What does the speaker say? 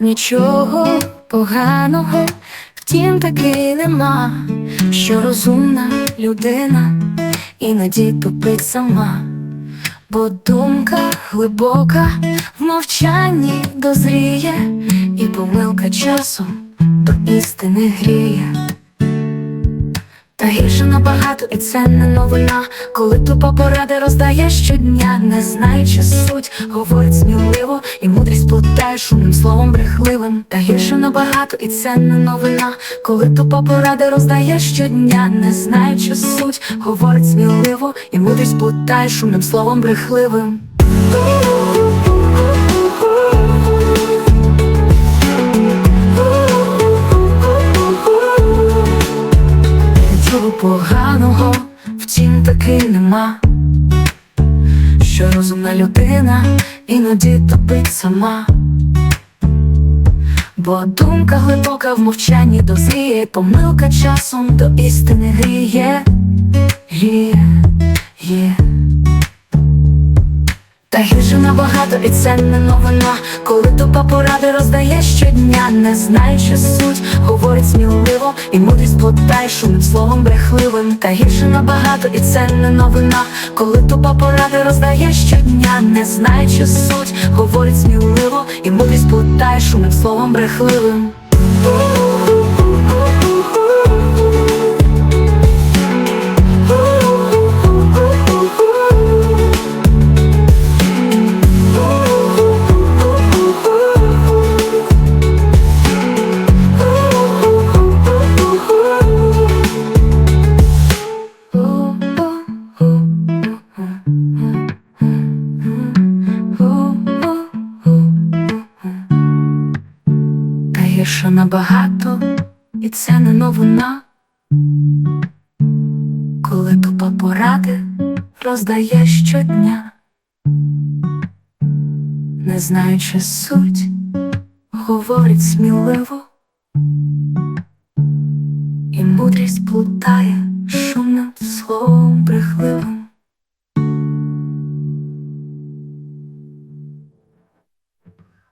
Нічого поганого, втім таки нема, що розумна людина іноді тупить сама, бо думка глибока в мовчанні дозріє, і помилка часом до істини гріє. Та гірше набагато, і це не новина, коли тупа поради роздає щодня, не знаючи суть, говорить сміливо, і плутає шумним словом брехливим. Та гірше набагато, і це не новина, коли тупа поради роздає щодня, не знаючи суть, говорить сміливо, і мудрість плутає шумним словом брехливим. Нічого поганого, втім таки нема. Що розумна людина іноді топить сама. Бо думка глибока в мовчанні дозріє, помилка часом до істини гріє, гріє, є. Та гірше набагато, і це не новина, коли тупа поради роздає щодня, не знаючи суть, говорить сміливо, і мудрість плутає шумним словом брехливим. Та гірше набагато, і це не новина, коли тупа поради роздає щодня, не знаючи суть, говорить сміливо, і мудрість плутає шумним словом брехливим. Гірше набагато, і це не новина. Коли тупа поради роздає щодня, не знаючи суть, говорить сміливо, і мудрість плутає шум